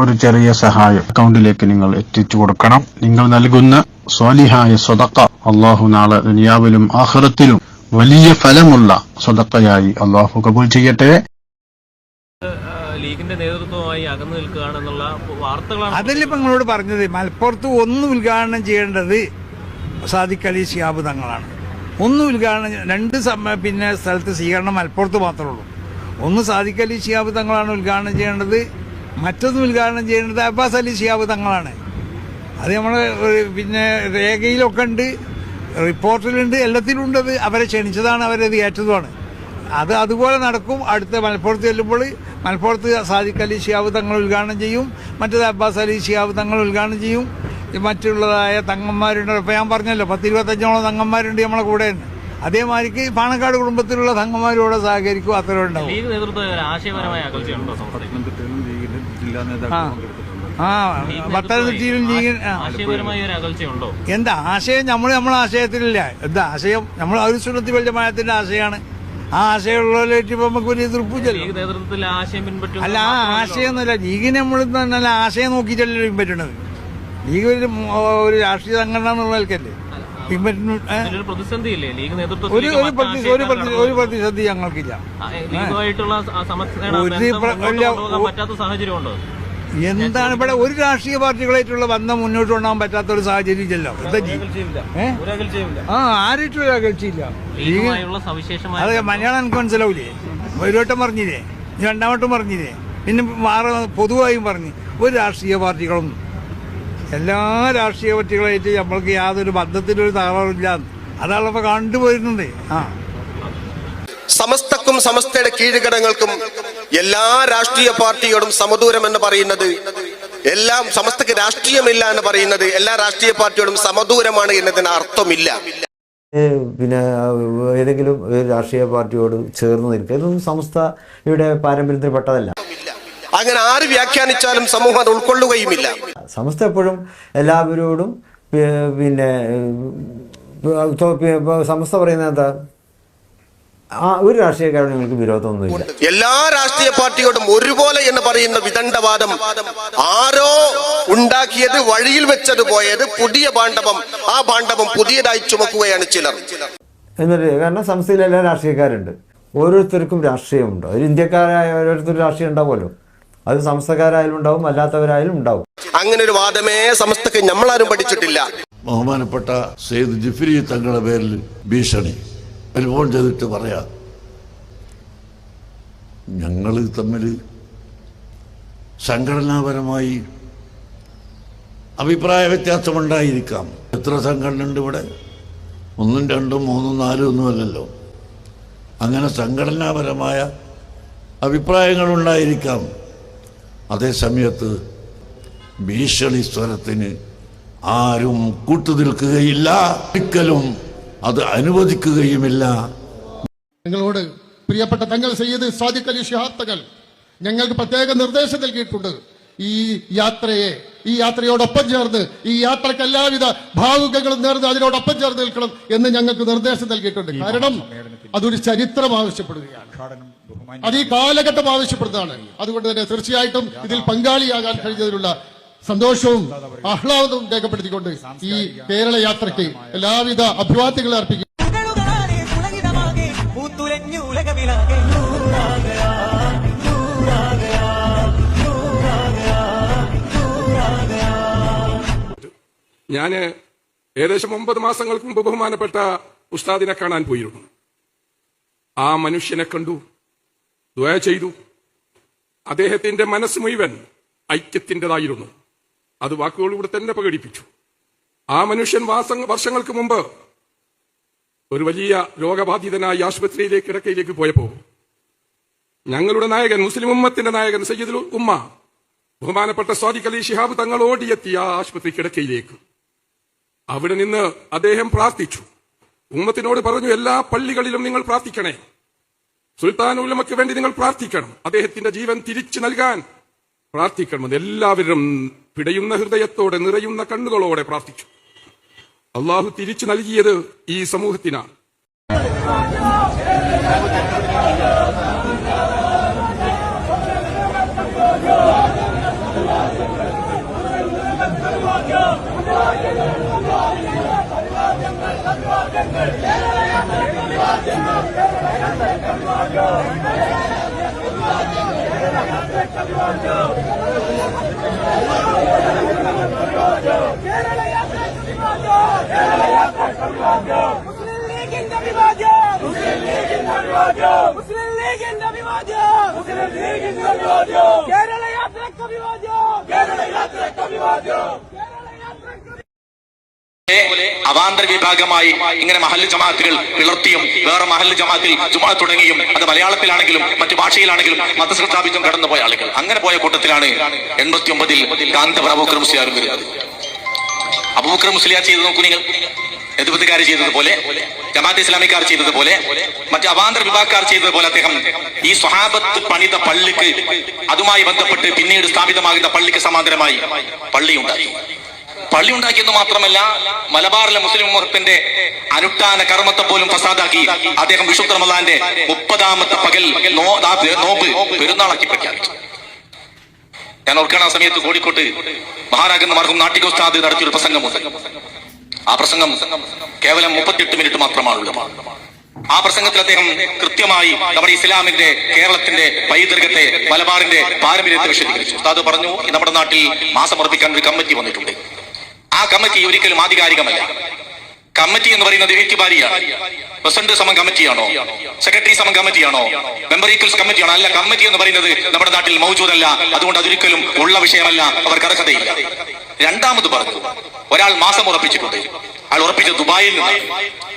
ഒരു ചെറിയ സഹായം. അക്കൗണ്ടിലേക്ക് നിങ്ങൾ എത്തിച്ചു കൊടുക്കണം. നിങ്ങൾ നൽകുന്ന സ്വാലിഹായ സ്വതക്ക അള്ളാഹു നാളെ ദുനിയാവിലും ആഹ്റത്തിലും വലിയ ഫലമുള്ള സ്വതക്കയായി അള്ളാഹു കബൂൽ ചെയ്യട്ടെ. ലീഗിന്റെ നേതൃത്വമായി അകന്നു വാർത്തകളാണ് അതല്ലേ ഇപ്പൊ നിങ്ങളോട് പറഞ്ഞത് മലപ്പുറത്ത് ഒന്നും ഉദ്ഘാടനം ചെയ്യേണ്ടത് സാദിഖ് അലി ഷിയാബ് തങ്ങളാണ്. ഒന്നും ഉദ്ഘാടനം രണ്ട് പിന്നെ സ്ഥലത്ത് സ്വീകരണം മലപ്പുറത്ത് മാത്രമേ ഉള്ളൂ. ഒന്ന് സാദിഖ് അലി ഷിയാബ് തങ്ങളാണ് ഉദ്ഘാടനം ചെയ്യേണ്ടത്. മറ്റൊന്ന് ഉദ്ഘാടനം ചെയ്യേണ്ടത് അബ്ബാസ് അലി ഷിയാബ് തങ്ങളാണ്. അത് നമ്മൾ പിന്നെ രേഖയിലൊക്കെ ഉണ്ട് റിപ്പോർട്ടിലുണ്ട് എല്ലാത്തിലും ഉണ്ട്. അത് അവരെ ക്ഷണിച്ചതാണ് അവരത് ഏറ്റതുമാണ്. അത് അതുപോലെ നടക്കും. അടുത്ത മലപ്പുറത്ത് ചെല്ലുമ്പോൾ മലപ്പുറത്ത് സാദിഖ് അലി ഷിയാബ് തങ്ങൾ ഉദ്ഘാടനം ചെയ്യും. മറ്റേത് അബ്ബാസ് അലി ഷിയാബ് തങ്ങൾ ഉദ്ഘാടനം ചെയ്യും. മറ്റുള്ളതായ തങ്ങന്മാരുണ്ട്. ഇപ്പം ഞാൻ പറഞ്ഞല്ലോ പത്തിരുപത്തഞ്ചോളം തങ്ങന്മാരുണ്ട് നമ്മളെ കൂടെ ഉണ്ട് അതേമാതിരിക്ക് പാണക്കാട് കുടുംബത്തിലുള്ള തങ്ങന്മാരോട് സഹകരിക്കും അത്ര ആ. പത്തനംതിട്ടയിലും എന്താ ആശയം നമ്മൾ നമ്മളെ ആശയത്തിലില്ല. എന്താ ആശയം നമ്മൾ ഒരു സുന്നത്തി വല്യമായത്തിന്റെ ആശയമാണ്. ആ ആശയമുള്ളവരായിട്ട് ഇപ്പൊ നമുക്ക് വലിയ പിൻപറ്റും അല്ല ആ ആശയം ഒന്നുമില്ല ലീഗിനെ നമ്മൾ നല്ല ആശയം നോക്കിയിട്ടല്ലേ പിൻപറ്റണത് ലീഗ് ഒരു ഒരു രാഷ്ട്രീയ സംഘടന എന്നുള്ള നിലക്കല്ലേ? പിൻപറ്റുന്ന ഏ? ഇതിലൊരു പ്രതിസന്ധിയില്ലേ? ലീഗ് ഒരു ഒരു മറ്റ് പ്രതി- ഒരു പ്രതി- ഒരു പ്രതിസന്ധി ഞങ്ങൾക്കില്ല. ലീഗുമായിട്ടുള്ള പറ്റാത്ത സാഹചര്യമുണ്ടോ? എന്താണ് ഇവിടെ ഒരു രാഷ്ട്രീയ പാർട്ടികളായിട്ടുള്ള ബന്ധം മുന്നോട്ട് കൊണ്ടുപോകാൻ പറ്റാത്ത ഒരു സാഹചര്യം ഇല്ലല്ലോ. എന്താ ഏ? ആ ആരായിട്ടും ഒരു അകൽച്ചയില്ല. ലീഗ് ലീഗുമായുള്ള സവിശേഷമായ അത് മലയാളം എനിക്ക് മനസ്സിലാവില്ലേ ഒരു വട്ടം പറഞ്ഞില്ലേ? ഇനി വട്ടം പറഞ്ഞില്ലേ? പിന്നെ വേറെ പൊതുവായും പറഞ്ഞു. ഒരു രാഷ്ട്രീയ പാർട്ടികളും എല്ലാ രാഷ്ട്രീയ പാർട്ടികളായിട്ട് നമ്മൾക്ക് യാതൊരു ബന്ധത്തിനൊരു തകരാറില്ല. അതാണ് ഇപ്പൊ കണ്ടുപോയിരുന്നത്. ആ. സമസ്തക്കും സമസ്തയുടെ കീഴ്ഘടങ്ങൾക്കും എല്ലാ രാഷ്ട്രീയ പാർട്ടിയോടും സമദൂരം എന്ന് പറയുന്നത് എല്ലാം സമസ്തക്ക് രാഷ്ട്രീയമില്ല എന്ന് പറയുന്നത് എല്ലാ രാഷ്ട്രീയ പാർട്ടിയോടും സമദൂരമാണ് എന്നതിന് അർത്ഥമില്ല. പിന്നെ ഏതെങ്കിലും ഒരു രാഷ്ട്രീയ പാർട്ടിയോട് ചേർന്ന് നിൽക്കുക. ഇതൊന്നും സംസ്ഥയുടെ പാരമ്പര്യത്തിൽപ്പെട്ടതല്ല അങ്ങനെ ആര് വ്യാഖ്യാനിച്ചാലും സമൂഹം അത് ഉൾക്കൊള്ളുകയുമില്ല. സമസ്ത എപ്പോഴും എല്ലാവരോടും പിന്നെ സമസ്ത പറയുന്നത് എന്താ? ആ ഒരു രാഷ്ട്രീയക്കാരോട് നിങ്ങൾക്ക് വിരോധമൊന്നുമില്ല. എല്ലാ രാഷ്ട്രീയ പാർട്ടിയോടും ഒരുപോലെ എന്ന് പറയുന്ന വിദണ്ഡവാദം ആരോ ഉണ്ടാക്കിയത് വഴിയിൽ വെച്ചത് പോയത് പുതിയ പാണ്ഡവം ആ പാണ്ഡവം പുതിയതായി ചുമക്കുകയാണ് ചിലർ. എന്നൊരു കാരണം സംസ്ഥയിൽ എല്ലാ രാഷ്ട്രീയക്കാരുണ്ട്. ഓരോരുത്തർക്കും രാഷ്ട്രീയമുണ്ട്. ഒരു ഇന്ത്യക്കാരായ ഓരോരുത്തർ രാഷ്ട്രീയം ഉണ്ടാവുമല്ലോ. അത് സംസ്ഥകാരായാലും ഉണ്ടാവും അല്ലാത്തവരായാലും ഉണ്ടാവും. അങ്ങനെ ഒരു വാദമേ സമസ്തക്ക് നമ്മളാരും പഠിച്ചിട്ടില്ല. ബഹുമാനപ്പെട്ട സെയ്ദ് ജിഫ്രി തങ്ങളുടെ പേരിൽ ഭീഷണി. ഫോൺ ചെയ്തിട്ട് പറയാ ഞങ്ങൾ തമ്മിൽ സംഘടനാപരമായി അഭിപ്രായ വ്യത്യാസമുണ്ടായിരിക്കാം. എത്ര സംഘടന ഉണ്ട് ഇവിടെ? ഒന്നും രണ്ടും മൂന്നും നാലും ഒന്നുമല്ലല്ലോ അങ്ങനെ സംഘടനാപരമായ അഭിപ്രായങ്ങളുണ്ടായിരിക്കാം. അതേ സമയത്ത് ഭീഷണി സ്വരത്തിന് ആരും കൂട്ടുനിൽക്കുകയില്ല. ഒരിക്കലും അത് അനുവദിക്കുകയുമില്ല. നിങ്ങളോട് പ്രിയപ്പെട്ട തങ്ങൾ സയ്യിദ് സാദിഖ് അലി ഷിഹാബ് തങ്ങൾ ഞങ്ങൾക്ക് പ്രത്യേക നിർദ്ദേശം നൽകിയിട്ടുണ്ട്. ഈ യാത്രയെ ഈ യാത്രയോടൊപ്പം ചേർന്ന് ഈ യാത്രയ്ക്ക് എല്ലാവിധ ഭാവുകങ്ങളും നേർന്ന് അതിനോടൊപ്പം ചേർന്ന് നിൽക്കണം എന്ന് ഞങ്ങൾക്ക് നിർദ്ദേശം നൽകിയിട്ടുണ്ട്. കാരണം അതൊരു ചരിത്രം ആവശ്യപ്പെടുകയാണ്. അത് ഈ കാലഘട്ടം ആവശ്യപ്പെടുന്നതാണ്. അതുകൊണ്ട് തന്നെ തീർച്ചയായിട്ടും ഇതിൽ പങ്കാളിയാകാൻ കഴിഞ്ഞതിലുള്ള സന്തോഷവും ആഹ്ലാദവും രേഖപ്പെടുത്തിക്കൊണ്ട് ഈ കേരള യാത്രയ്ക്ക് എല്ലാവിധ അഭിവാദ്യങ്ങളും അർപ്പിക്കുന്നു. ഞാൻ ഏകദേശം ഒമ്പത് മാസങ്ങൾക്ക് മുമ്പ് ബഹുമാനപ്പെട്ട ഉസ്താദിനെ കാണാൻ പോയിരുന്നു. ആ മനുഷ്യനെ കണ്ടു ദ്വയ ചെയ്തു. അദ്ദേഹത്തിന്റെ മനസ്സ് മുഴുവൻ ഐക്യത്തിന്റെതായിരുന്നു അത് വാക്കുകളിലൂടെ തന്നെ പ്രകടിപ്പിച്ചു. ആ മനുഷ്യൻ വാസ- വർഷങ്ങൾക്ക് മുമ്പ് ഒരു വലിയ രോഗബാധിതനായി ആശുപത്രിയിലേക്ക് കിടക്കയിലേക്ക് പോയപ്പോ ഞങ്ങളുടെ നായകൻ മുസ്ലിം ഉമ്മത്തിന്റെ നായകൻ സയ്യിദുൽ ഉമ്മ ബഹുമാനപ്പെട്ട സ്വാദിഖ് അലി ഷിഹാബ് തങ്ങൾ ഓടിയെത്തിയ ആശുപത്രി കിടക്കയിലേക്ക് അവിടെ നിന്ന് അദ്ദേഹം പ്രാർത്ഥിച്ചു. ഉമ്മത്തിനോട് പറഞ്ഞു എല്ലാ പള്ളികളിലും നിങ്ങൾ പ്രാർത്ഥിക്കണേ. സുൽത്താൻ ഉലമയ്ക്ക് വേണ്ടി നിങ്ങൾ പ്രാർത്ഥിക്കണം. അദ്ദേഹത്തിന്റെ ജീവൻ തിരിച്ചു നൽകാൻ പ്രാർത്ഥിക്കണമെന്ന് എല്ലാവരും പിടയുന്ന ഹൃദയത്തോടെ നിറയുന്ന കണ്ണുകളോടെ പ്രാർത്ഥിച്ചു. അള്ളാഹു തിരിച്ചു നൽകിയത് ഈ സമൂഹത്തിനാണ്. മുസ്ലിം ലീഗിന്റെ വിഭാജനം മുസ്ലിം ലീഗിന്റെ വിഭാജനം മുസ്ലിം ലീഗിന്റെ വിഭാജനം മുസ്ലിം ലീഗിന്റെ വിഭാജനം കേരള യാത്രയ്ക്ക് വിഭാജനം കേരള യാത്രയ്ക്ക് അവാന്തര വിഭാഗമായി ഇങ്ങനെ മഹല്ല് ജമാഅത്തുകൾ പിളർത്തിയും വേറെ മഹല്ല് ജമാഅത്തിൽ ജുമാ തുടങ്ങിയും അത് മലയാളത്തിലാണെങ്കിലും മറ്റു ഭാഷയിലാണെങ്കിലും മതസ്ഥ സ്ഥാപിച്ചും കടന്നുപോയ ആളുകൾ. അങ്ങനെ പോയ കൂട്ടത്തിലാണ് എൺപത്തി ഒമ്പതിൽ കാന്തപുര അബൂക്കർ മുസ്ലിയാരും വരുന്നത്. അബൂക്കർ മുസ്ലിയാർ ചെയ്ത് നോക്കൂ നിങ്ങൾ. എതിർപ്പുകാർ ചെയ്തതുപോലെ ജമാഅത്ത് ഇസ്ലാമിക്കാർ ചെയ്തതുപോലെ മറ്റ് അവാന്തര വിഭാഗക്കാർ ചെയ്തതുപോലെ അദ്ദേഹം ഈ സ്വഹാബത്ത് പണിത പള്ളിക്ക് അതുമായി ബന്ധപ്പെട്ട് പിന്നീട് സ്ഥാപിതമാകുന്ന പള്ളിക്ക് സമാന്തരമായി പള്ളി ഉണ്ടാക്കി പള്ളി ഉണ്ടാക്കിയെന്ന് മാത്രമല്ല മലബാറിലെ മുസ്ലിം മുഹത്തിന്റെ അനുഷ്ഠാന കർമ്മത്തെ പോലും ഫസാദാക്കി അദ്ദേഹം വിശുദ്ധ റമദാന്റെ മുപ്പതാമത്തെ പകൽ നോമ്പ് പെരുന്നാളാക്കി പ്രഖ്യാപിച്ചു. ഞാൻ ഓർക്കണം ആ സമയത്ത് കോഴിക്കോട്ട് മഹാരാജെന്ന് മാർഗം നാട്ടികോസ്താദ് നടത്തിയൊരു പ്രസംഗമുണ്ട്. ആ പ്രസംഗം കേവലം മുപ്പത്തിയെട്ട് മിനിറ്റ് മാത്രമാണുള്ളത്. ആ പ്രസംഗത്തിൽ അദ്ദേഹം കൃത്യമായി നമ്മുടെ ഇസ്ലാമിന്റെ കേരളത്തിന്റെ പൈതൃകത്തെ മലബാറിന്റെ പാരമ്പര്യത്തെ വിശദീകരിച്ചു. ഉസ്താദ് പറഞ്ഞു നമ്മുടെ നാട്ടിൽ മാസം ഉറപ്പിക്കാൻ ഒരു കമ്മിറ്റി വന്നിട്ടുണ്ട്. ആ കമ്മിറ്റി ഒരിക്കലും ആധികാരികമല്ല. കമ്മിറ്റി എന്ന് പറയുന്നത് വ്യക്തിപാരിയാണ് പ്രസിഡന്റ് സമം കമ്മിറ്റിയാണോ? സെക്രട്ടറി സമം കമ്മിറ്റിയാണോ? Member equals കമ്മിറ്റിയാണോ? അല്ല കമ്മിറ്റി എന്ന് പറയുന്നത് നമ്മുടെ നാട്ടിൽ മൗജൂദല്ല. അതുകൊണ്ട് അതൊരിക്കലും ഉള്ള വിഷയമല്ല. അവർക്ക് അർഹതയില്ല. രണ്ടാമത് പറഞ്ഞു ഒരാൾ മാസം ഉറപ്പിച്ചിട്ടുണ്ട്. അയാൾ ഉറപ്പിച്ച ദുബായിൽ നിന്ന്.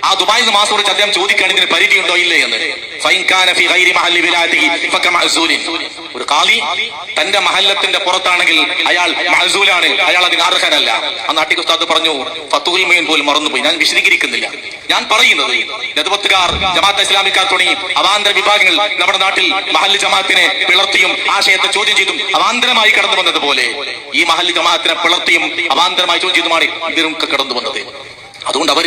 ആ ദുബായിൽ നിന്ന് മാസം കുറച്ച് അദ്ദേഹം ചോദിക്കുകയാണ് ഇതിന് പരിധി ഉണ്ടോ ഇല്ലേ എന്ന്. ഒരു കാലി തന്റെ മഹല്ലത്തിന്റെ പുറത്താണെങ്കിൽ അയാൾ മഹസൂലാണ് അയാൾ അതിന് അർഹനല്ല. അന്ന് അട്ടിക് ഉസ്താദ് പറഞ്ഞു ഫത്തുൽ പോലും മറന്നുപോയി. ഞാൻ വിശദീകരിക്കുന്നില്ല. ഞാൻ പറയുന്നത് നെതുപത്തുകാർ ജമാഅത്ത് ഇസ്ലാമിക്കാർ തുടങ്ങി അവാന്തര വിഭാഗങ്ങൾ നമ്മുടെ നാട്ടിൽ മഹല്ല് ജമാഅത്തിനെ പിളർത്തിയും ആശയത്തെ ചോദ്യം ചെയ്തും അവാന്തരമായി കടന്നു വന്നതുപോലെ ഈ മഹല്ല് ജമാഅത്തിനെ പിളർത്തിയും അവാന്തരമായി ചോദ്യം ചെയ്തുമാണ് ഇവരും കടന്നു വന്നത് അതുകൊണ്ട് അവർ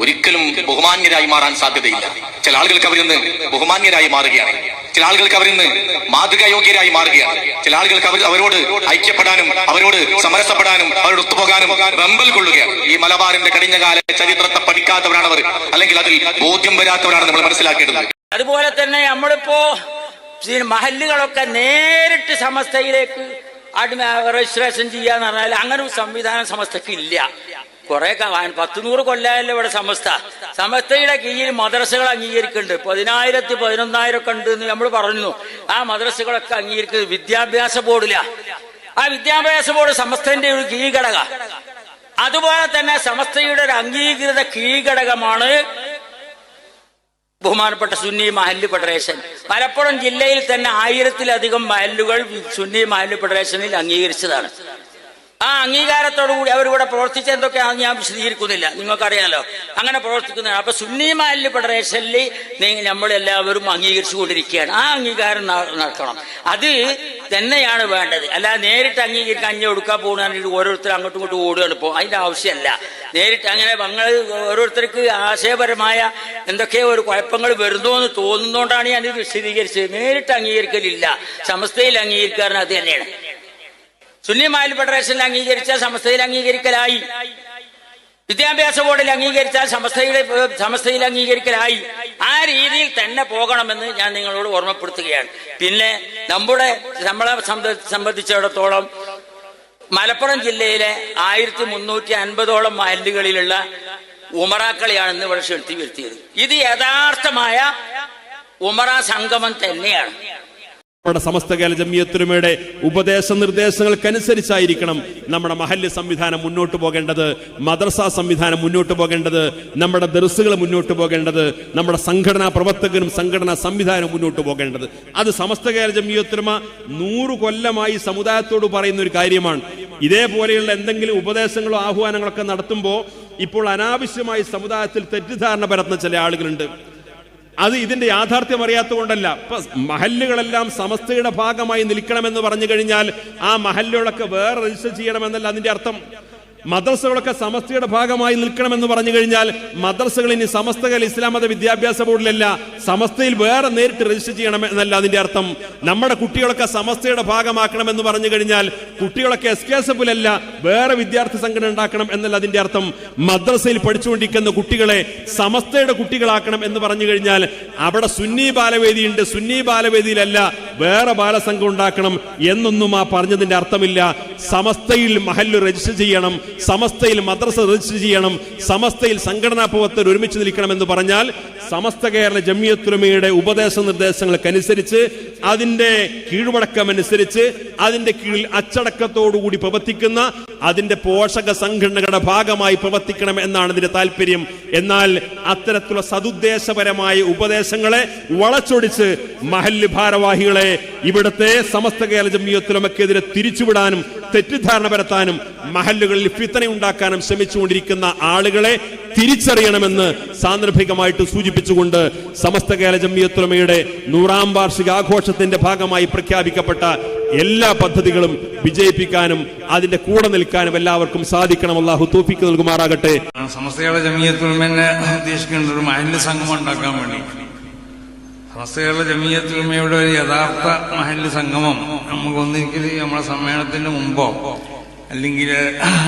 ഒരിക്കലും ബഹുമാന്യരായി മാറാൻ സാധ്യതയില്ല. ചില ആളുകൾക്ക് അവരിന്ന് ബഹുമാന്യരായി മാറുകയാണ്. ചില ആളുകൾക്ക് അവരിന്ന് മാതൃകായോഗ്യരായി മാറുകയാണ്. ചില ആളുകൾക്ക് അവർ അവരോട് ഐക്യപ്പെടാനും അവരോട് സമരസപ്പെടാനും അവരോട് ഒത്തുപോകാനും വെമ്പൽ കൊള്ളുകയാണ്. ഈ മലബാറിന്റെ കഴിഞ്ഞകാല ചരിത്രത്തെ പഠിക്കാത്തവരാണ് അവർ അല്ലെങ്കിൽ അതിൽ ബോധ്യം വരാത്തവരാണ് നമ്മൾ മനസ്സിലാക്കേണ്ടത്. അതുപോലെ തന്നെ നമ്മളിപ്പോ മഹല്ലുകളൊക്കെ നേരിട്ട് സമസ്തയിലേക്ക് അഡ്മി രജിസ്ട്രേഷൻ ചെയ്യാന്ന് പറഞ്ഞാൽ അങ്ങനെ ഒരു സംവിധാനം സമസ്തക്ക് ഇല്ല. കുറെ പത്ത് നൂറ് കൊല്ലായല്ലോ ഇവിടെ സമസ്ത. സമസ്തയുടെ കീഴിൽ മദ്രസകൾ അംഗീകരിക്കുന്നുണ്ട്. പതിനായിരത്തി പതിനൊന്നായിരം ഒക്കെ ഉണ്ട് എന്ന് നമ്മൾ പറഞ്ഞു. ആ മദ്രസകളൊക്കെ അംഗീകരിക്കുന്നത് വിദ്യാഭ്യാസ ബോർഡില. ആ വിദ്യാഭ്യാസ ബോർഡ് സമസ്തന്റെ ഒരു കീഴ്ഘടക. അതുപോലെ തന്നെ സമസ്തയുടെ ഒരു അംഗീകൃത കീഴ്ഘടകമാണ് ബഹുമാനപ്പെട്ട സുന്നി മഹല്ല് ഫെഡറേഷൻ. മലപ്പുറം ജില്ലയിൽ തന്നെ ആയിരത്തിലധികം മഹല്ലുകൾ സുന്നി മഹല്ല് ഫെഡറേഷനിൽ അംഗീകരിച്ചതാണ്. ആ അംഗീകാരത്തോടുകൂടി അവരിവിടെ പ്രവർത്തിച്ച എന്തൊക്കെയാണെന്ന് ഞാൻ വിശദീകരിക്കുന്നില്ല. നിങ്ങൾക്കറിയാലോ. അങ്ങനെ പ്രവർത്തിക്കുന്ന അപ്പൊ സുന്നി മഹല്ല് ഫെഡറേഷനിൽ നമ്മളെല്ലാവരും അംഗീകരിച്ചു കൊണ്ടിരിക്കുകയാണ് ആ അംഗീകാരം നടക്കണം. അത് തന്നെയാണ് വേണ്ടത്. അല്ലാതെ നേരിട്ട് അംഗീകരിക്കാൻ അഞ്ഞു കൊടുക്കാൻ പോകുന്ന ഓരോരുത്തർ അങ്ങോട്ടും ഇങ്ങോട്ടും ഓടുകയാണ് അതിന്റെ ആവശ്യമല്ല. നേരിട്ട് അങ്ങനെ ഞങ്ങൾ ഓരോരുത്തർക്ക് ആശയപരമായ എന്തൊക്കെയോ ഒരു കുഴപ്പങ്ങൾ വരുന്നു എന്ന് തോന്നുന്നതുകൊണ്ടാണ് ഞാൻ ഇത് വിശദീകരിച്ചത്. നേരിട്ട് അംഗീകരിക്കലില്ല. സമസ്തയിൽ അംഗീകരിക്കാറുണ്ട് അത് തന്നെയാണ്. സുന്നി മാലി ഫെഡറേഷനിൽ അംഗീകരിച്ച സമസ്തയിൽ അംഗീകരിക്കലായി. വിദ്യാഭ്യാസ ബോർഡിൽ അംഗീകരിച്ചാൽ സമസ്തയുടെ സമസ്തയിൽ അംഗീകരിക്കലായി. ആ രീതിയിൽ തന്നെ പോകണമെന്ന് ഞാൻ നിങ്ങളോട് ഓർമ്മപ്പെടുത്തുകയാണ്. പിന്നെ നമ്മുടെ നമ്മളെ സംബ- സംബന്ധിച്ചിടത്തോളം മലപ്പുറം ജില്ലയിലെ ആയിരത്തി മുന്നൂറ്റി അൻപതോളം മഹല്ലുകളിലുള്ള ഉമറാക്കളെയാണ് ഇന്ന് ഇവിടെ ചെലുത്തി വരുത്തിയത്. ഇത് യഥാർത്ഥമായ ഉമറ സംഗമം തന്നെയാണ്. നമ്മുടെ സമസ്ത കേരള ജമിയത്തുലമയുടെ ഉപദേശ നിർദ്ദേശങ്ങൾക്കനുസരിച്ചായിരിക്കണം നമ്മുടെ മഹല്ല് സംവിധാനം മുന്നോട്ട് പോകേണ്ടത് മദ്രസ സംവിധാനം മുന്നോട്ട് പോകേണ്ടത് നമ്മുടെ ദർസുകൾ മുന്നോട്ട് പോകേണ്ടത് നമ്മുടെ സംഘടനാ പ്രവർത്തകരും സംഘടനാ സംവിധാനം മുന്നോട്ട് പോകേണ്ടത്. അത് സമസ്ത കേരള ജമിയത്തുലമ നൂറ് കൊല്ലമായി സമുദായത്തോട് പറയുന്ന ഒരു കാര്യമാണ്. ഇതേപോലെയുള്ള എന്തെങ്കിലും ഉപദേശങ്ങളോ ആഹ്വാനങ്ങളൊക്കെ നടത്തുമ്പോൾ ഇപ്പോൾ അനാവശ്യമായി സമുദായത്തിൽ തെറ്റിദ്ധാരണ പരത്തുന്ന ചില ആളുകളുണ്ട്. അത് ഇതിന്റെ യാഥാർത്ഥ്യം അറിയാത്തത് കൊണ്ടല്ല ഇപ്പൊ മഹല്ലുകളെല്ലാം സമസ്തയുടെ ഭാഗമായി നിൽക്കണമെന്ന് പറഞ്ഞു കഴിഞ്ഞാൽ ആ മഹല്ലുകളൊക്കെ വേറെ രജിസ്റ്റർ ചെയ്യണമെന്നല്ല അതിന്റെ അർത്ഥം. മദ്രസകളൊക്കെ സമസ്തയുടെ ഭാഗമായി നിൽക്കണമെന്ന് പറഞ്ഞു കഴിഞ്ഞാൽ മദ്രസകൾ ഇനി സമസ്തകൾ ഇസ്ലാം മത വിദ്യാഭ്യാസ ബോർഡിലല്ല. സമസ്തയിൽ വേറെ നേരിട്ട് രജിസ്റ്റർ ചെയ്യണം എന്നല്ല അതിന്റെ അർത്ഥം. നമ്മുടെ കുട്ടികളൊക്കെ സമസ്തയുടെ ഭാഗമാക്കണമെന്ന് പറഞ്ഞു കഴിഞ്ഞാൽ കുട്ടികളൊക്കെ എസ് കെ എസ് വേറെ വിദ്യാർത്ഥി സംഘടന ഉണ്ടാക്കണം എന്നല്ല അതിന്റെ അർത്ഥം. മദ്രസയിൽ പഠിച്ചുകൊണ്ടിരിക്കുന്ന കുട്ടികളെ സമസ്തയുടെ കുട്ടികളാക്കണം എന്ന് പറഞ്ഞു കഴിഞ്ഞാൽ അവിടെ സുന്നി ബാലവേദിയുണ്ട് സുന്നി ബാലവേദിയിലല്ല വേറെ ബാലസംഘം ഉണ്ടാക്കണം എന്നൊന്നും ആ പറഞ്ഞതിന്റെ അർത്ഥമില്ല. സമസ്തയിൽ മഹല്ല് രജിസ്റ്റർ ചെയ്യണം. സമസ്തയിൽ മദ്രസ രജിസ്റ്റർ ചെയ്യണം സമസ്തയിൽ സംഘടനാ പ്രവർത്തകർ ഒരുമിച്ച് നിൽക്കണം എന്ന് പറഞ്ഞാൽ സമസ്ത കേരള ജമിയത്തുലമയുടെ ഉപദേശ നിർദ്ദേശങ്ങൾക്കനുസരിച്ച് അതിന്റെ കീഴ്വടക്കമനുസരിച്ച് അതിന്റെ കീഴിൽ അച്ചടക്കത്തോടുകൂടി പ്രവർത്തിക്കുന്ന അതിന്റെ പോഷക സംഘടനകളുടെ ഭാഗമായി പ്രവർത്തിക്കണം എന്നാണ് ഇതിന്റെ താല്പര്യം എന്നാൽ അത്തരത്തിലുള്ള സതുദ്ദേശപരമായ ഉപദേശങ്ങളെ വളച്ചൊടിച്ച് മഹല്ല് ഭാരവാഹികളെ ഇവിടുത്തെ സമസ്ത കേരള ജമിയത്തുലമക്കെതിരെ തിരിച്ചുവിടാനും തെറ്റിദ്ധാരണ പരത്താനും മഹല്ലുകളിൽ ഫിത്തന ഉണ്ടാക്കാനും ശ്രമിച്ചുകൊണ്ടിരിക്കുന്ന ആളുകളെ തിരിച്ചറിയണമെന്ന് സാന്ദർഭികമായിട്ട് സൂചിപ്പിച്ചുകൊണ്ട് സമസ്ത കേരള ജമ്മിയത്തുലമയുടെ നൂറാം വാർഷിക ആഘോഷത്തിന്റെ ഭാഗമായി പ്രഖ്യാപിക്കപ്പെട്ട എല്ലാ പദ്ധതികളും വിജയിപ്പിക്കാനും അതിന്റെ കൂടെ നിൽക്കാനും എല്ലാവർക്കും സാധിക്കണം. അള്ളാഹു തോപ്പിക്ക് നൽകുമാറാകട്ടെ. സമസ്തയുടെ ജമീയത്തുൽമനെ ഒരു വേണ്ടി. സമസ്തകളുടെ ജമീയത്തുൽമയുടെ ഒരു യഥാർത്ഥ മഹല്ല് സംഗമം. നമുക്ക് ഒന്നിക്കൽ നമ്മുടെ സമ്മേളനത്തിന് മുമ്പോ അല്ലെങ്കിൽ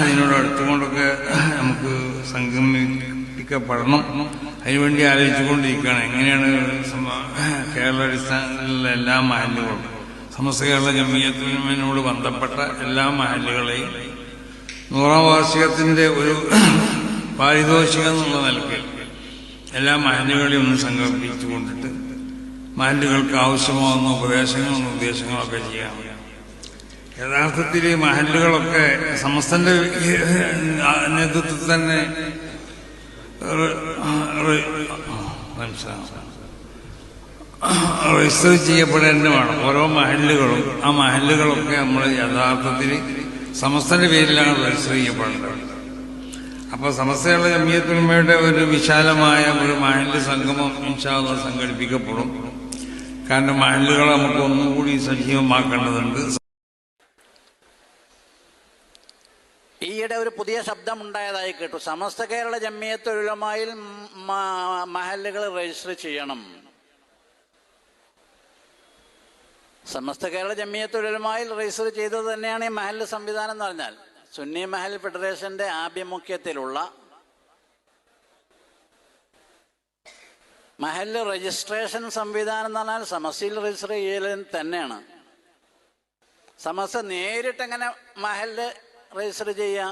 അതിനോട് അടുത്തുകൊണ്ടൊക്കെ നമുക്ക് സംഗമിപ്പിക്കപ്പെടണം. അതിനുവേണ്ടി ആലോചിച്ചുകൊണ്ടിരിക്കുകയാണ്. എങ്ങനെയാണ് കേരള അടിസ്ഥാനത്തിലുള്ള എല്ലാ മഹല്ലുകളും സമസ്ത കേരള ജമീയത്തിനോട് ബന്ധപ്പെട്ട എല്ലാ മഹല്ലുകളെയും നൂറാം വാർഷികത്തിന്റെ ഒരു പാരിതോഷികം എന്നുള്ള നിലയ്ക്ക് എല്ലാ മഹല്ലുകളെയും ഒന്ന് സംഘടിപ്പിച്ചുകൊണ്ടിട്ട് മഹല്ലുകൾക്ക് ആവശ്യമാകുന്ന ഉപദേശങ്ങളും നിർദ്ദേശങ്ങളൊക്കെ ചെയ്യാം. യഥാർത്ഥത്തിൽ ഈ മഹല്ലുകളൊക്കെ സമസ്തന്റെ നേതൃത്വത്തിൽ തന്നെ രജിസ്റ്റർ ചെയ്യപ്പെടേണ്ടതാണ് ഓരോ മഹലുകളും ആ മഹലുകളൊക്കെ നമ്മൾ യഥാർത്ഥത്തിൽ സമസ്തന്റെ പേരിലാണ് രജിസ്റ്റർ ചെയ്യപ്പെടേണ്ടത്. അപ്പൊ സമസ്തയുള്ള ജമിയത്തുൽമയുടെ ഒരു വിശാലമായ ഒരു മഹൽ സംഗമം ഇൻഷാല്ല സംഘടിപ്പിക്കപ്പെടും. കാരണം മഹല്ലുകളെ നമുക്ക് ഒന്നുകൂടി സജീവമാക്കേണ്ടതുണ്ട്. ഈയിടെ ഒരു പുതിയ ശബ്ദം ഉണ്ടായതായി കേട്ടു. സമസ്ത കേരള ജമ്മിയത്തൊഴിലുമായിൽ മഹല്ലുകൾ രജിസ്റ്റർ ചെയ്യണം. സമസ്ത കേരള ജമ്മിയത്തൊഴിലുമായിൽ രജിസ്റ്റർ ചെയ്തത് തന്നെയാണ് ഈ മഹൽ സംവിധാനം എന്ന് പറഞ്ഞാൽ. സുന്നി മഹൽ ഫെഡറേഷന്റെ ആഭിമുഖ്യത്തിലുള്ള മഹല്ല് രജിസ്ട്രേഷൻ സംവിധാനം എന്ന് പറഞ്ഞാൽ സമസ്തയിൽ രജിസ്റ്റർ ചെയ്യൽ തന്നെയാണ്. സമസ്ത നേരിട്ട് എങ്ങനെ മഹല്ല് രജിസ്റ്റർ ചെയ്യുക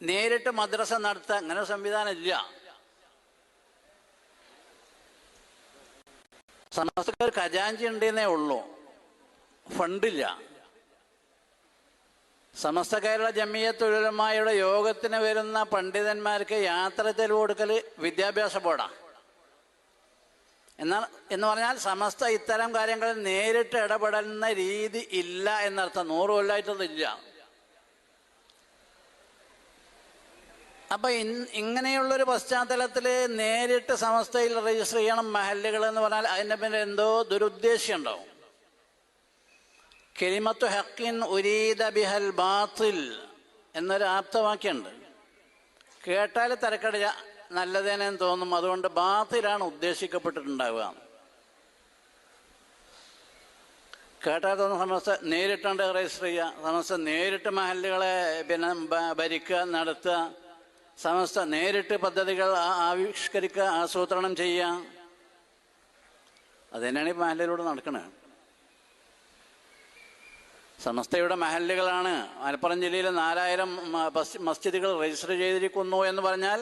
നേരിട്ട് മദ്രസ നടത്തുക അങ്ങനെ സംവിധാനം ഇല്ല ഒരു ഖജാഞ്ചി ഉണ്ടെന്നേ ഉള്ളൂ. ഫണ്ടില്ല. സമസ്ത കേരള ജമിയത്തൊഴിലുമായുടെ യോഗത്തിന് വരുന്ന പണ്ഡിതന്മാർക്ക് യാത്ര ചെലവ് കൊടുക്കൽ വിദ്യാഭ്യാസ ബോർഡാണ് എന്നാൽ എന്ന് പറഞ്ഞാൽ സമസ്ത ഇത്തരം കാര്യങ്ങളിൽ നേരിട്ട് ഇടപെടുന്ന രീതി ഇല്ല എന്നർത്ഥം. നൂറ് കൊല്ലമായിട്ടതില്ല അപ്പൊ ഇങ്ങനെയുള്ളൊരു പശ്ചാത്തലത്തിൽ നേരിട്ട് സമസ്തയിൽ രജിസ്റ്റർ ചെയ്യണം മഹല്ലുകൾ എന്ന് പറഞ്ഞാൽ അതിന്റെ പിന്നെ എന്തോ ദുരുദ്ദേശ്യം ഉണ്ടാവും. കിരിമത്തു ഹക്കിൻ ഉരീദ ബിഹൽ ബാത്തിൽ എന്നൊരു ആപ്തവാക്യമുണ്ട്. കേട്ടാൽ തിരക്കടില്ല നല്ലതേനെന്ന് തോന്നും. അതുകൊണ്ട് ബാത്തിലാണ് ഉദ്ദേശിക്കപ്പെട്ടിട്ടുണ്ടാവുക. കേട്ടാൽ തോന്നുന്ന സമസ്ത നേരിട്ടാണ്ട് രജിസ്റ്റർ ചെയ്യുക സമസ്ത നേരിട്ട് മഹല്ലുകളെ പിന്നെ ഭരിക്കുക നടത്തുക. സമസ്ത നേരിട്ട് പദ്ധതികൾ ആവിഷ്കരിക്കുക ആസൂത്രണം ചെയ്യുക അത് തന്നെയാണ് ഈ മഹല്ലിലൂടെ നടക്കുന്നത് സമസ്തയുടെ മഹല്ലുകളാണ്. മലപ്പുറം ജില്ലയിലെ നാലായിരം മസ്ജിദുകൾ രജിസ്റ്റർ ചെയ്തിരിക്കുന്നു എന്ന് പറഞ്ഞാൽ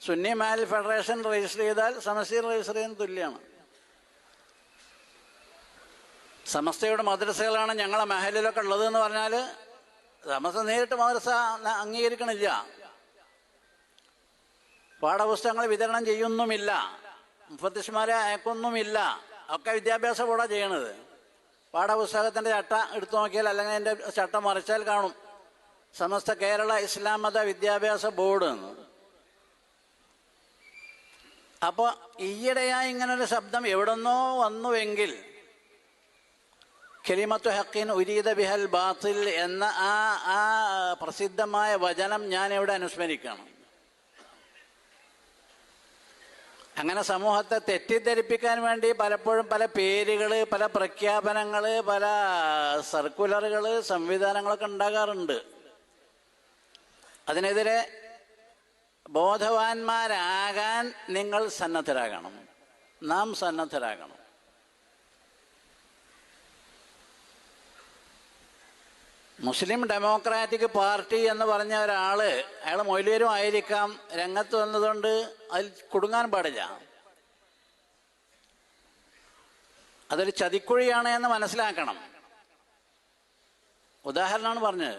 സുന്നി മഹൽ ഫെഡറേഷൻ രജിസ്റ്റർ ചെയ്താൽ സമസ്തയിൽ രജിസ്റ്റർ ചെയ്യുന്ന തുല്യമാണ്. സമസ്തയുടെ മദ്രസകളാണ് ഞങ്ങളെ മഹലിലൊക്കെ ഉള്ളത് എന്ന് പറഞ്ഞാൽ സമസ്ത നേരിട്ട് മദ്രസ അംഗീകരിക്കണില്ല. പാഠപുസ്തകങ്ങൾ വിതരണം ചെയ്യുന്നുമില്ല. മുഫത്തിഷ്മാരെ അയക്കൊന്നുമില്ല. ഒക്കെ വിദ്യാഭ്യാസ ബോർഡാണ് ചെയ്യണത്. പാഠപുസ്തകത്തിന്റെ ചട്ട എടുത്തു നോക്കിയാൽ അല്ലെങ്കിൽ അതിന്റെ ചട്ടം മറിച്ചാൽ കാണും. സമസ്ത കേരള ഇസ്ലാം മത വിദ്യാഭ്യാസ ബോർഡ് എന്ന്. അപ്പോൾ ഈയിടെയായി ഇങ്ങനൊരു ശബ്ദം എവിടെന്നോ വന്നുവെങ്കിൽ ഖെലിമത്തു ഹക്കീൻ ഉരീദ ബിഹൽ ബാത്തിൽ എന്ന ആ ആ പ്രസിദ്ധമായ വചനം ഞാൻ ഇവിടെ അനുസ്മരിക്കണം. അങ്ങനെ സമൂഹത്തെ തെറ്റിദ്ധരിപ്പിക്കാൻ വേണ്ടി പലപ്പോഴും പല പേരുകൾ പല പ്രഖ്യാപനങ്ങൾ പല സർക്കുലറുകൾ സംവിധാനങ്ങളൊക്കെ ഉണ്ടാകാറുണ്ട്. അതിനെതിരെ ബോധവാന്മാരാകാൻ നിങ്ങൾ സന്നദ്ധരാകണം. നാം സന്നദ്ധരാകണം. മുസ്ലിം ഡെമോക്രാറ്റിക് പാർട്ടി എന്ന് പറഞ്ഞ ഒരാൾ അയാൾ മൊയിലേരും ആയിരിക്കാം. രംഗത്ത് വന്നതുകൊണ്ട് അതിൽ കുടുങ്ങാൻ പാടില്ല. അതൊരു ചതിക്കുഴിയാണ് എന്ന് മനസ്സിലാക്കണം. ഉദാഹരണമാണ് പറഞ്ഞത്.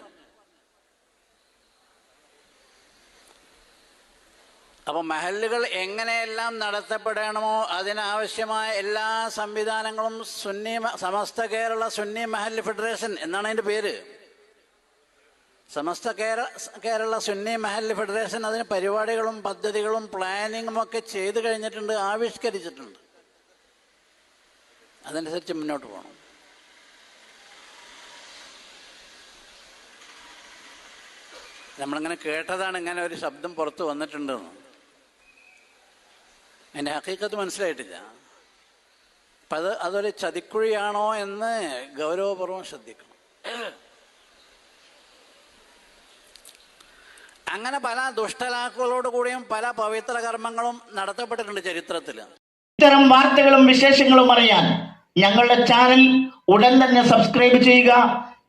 അപ്പോൾ മഹലുകൾ എങ്ങനെയെല്ലാം നടത്തപ്പെടണമോ അതിനാവശ്യമായ എല്ലാ സംവിധാനങ്ങളും സുന്നി സമസ്ത കേരള സുന്നി മഹൽ ഫെഡറേഷൻ എന്നാണ് അതിന്റെ പേര്. സമസ്ത കേരള കേരള സുന്നി മഹൽ ഫെഡറേഷൻ അതിന് പരിപാടികളും പദ്ധതികളും പ്ലാനിങ്ങും ഒക്കെ ചെയ്തു കഴിഞ്ഞിട്ടുണ്ട് ആവിഷ്കരിച്ചിട്ടുണ്ട്. അതനുസരിച്ച് മുന്നോട്ട് പോകണം നമ്മളിങ്ങനെ കേട്ടതാണ് ഇങ്ങനെ ഒരു ശബ്ദം പുറത്ത് വന്നിട്ടുണ്ടെന്ന്. എന്റെ ഹക്കീക്കത്ത് മനസ്സിലായിട്ടില്ല. അപ്പം അത് അതൊരു ചതിക്കുഴിയാണോ എന്ന് ഗൗരവപൂർവം ശ്രദ്ധിക്കണം. അങ്ങനെ പല ദുഷ്ടലാക്കുകളോട് കൂടിയും പല പവിത്ര കർമ്മങ്ങളും നടത്തപ്പെട്ടിട്ടുണ്ട് ചരിത്രത്തിൽ ഇത്തരം വാർത്തകളും വിശേഷങ്ങളും അറിയാൻ ഞങ്ങളുടെ ചാനൽ ഉടൻ തന്നെ സബ്സ്ക്രൈബ് ചെയ്യുക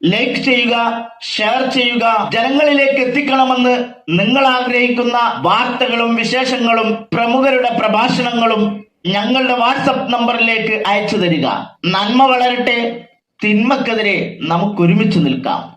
ലൈക്ക് ചെയ്യുക ഷെയർ ചെയ്യുക. ജനങ്ങളിലേക്ക് എത്തിക്കണമെന്ന് നിങ്ങൾ ആഗ്രഹിക്കുന്ന വാർത്തകളും വിശേഷങ്ങളും പ്രമുഖരുടെ പ്രഭാഷണങ്ങളും ഞങ്ങളുടെ വാട്സപ്പ് നമ്പറിലേക്ക് അയച്ചു തരിക. നന്മ വളരട്ടെ തിന്മക്കെതിരെ നമുക്ക് ഒരുമിച്ച് നിൽക്കാം.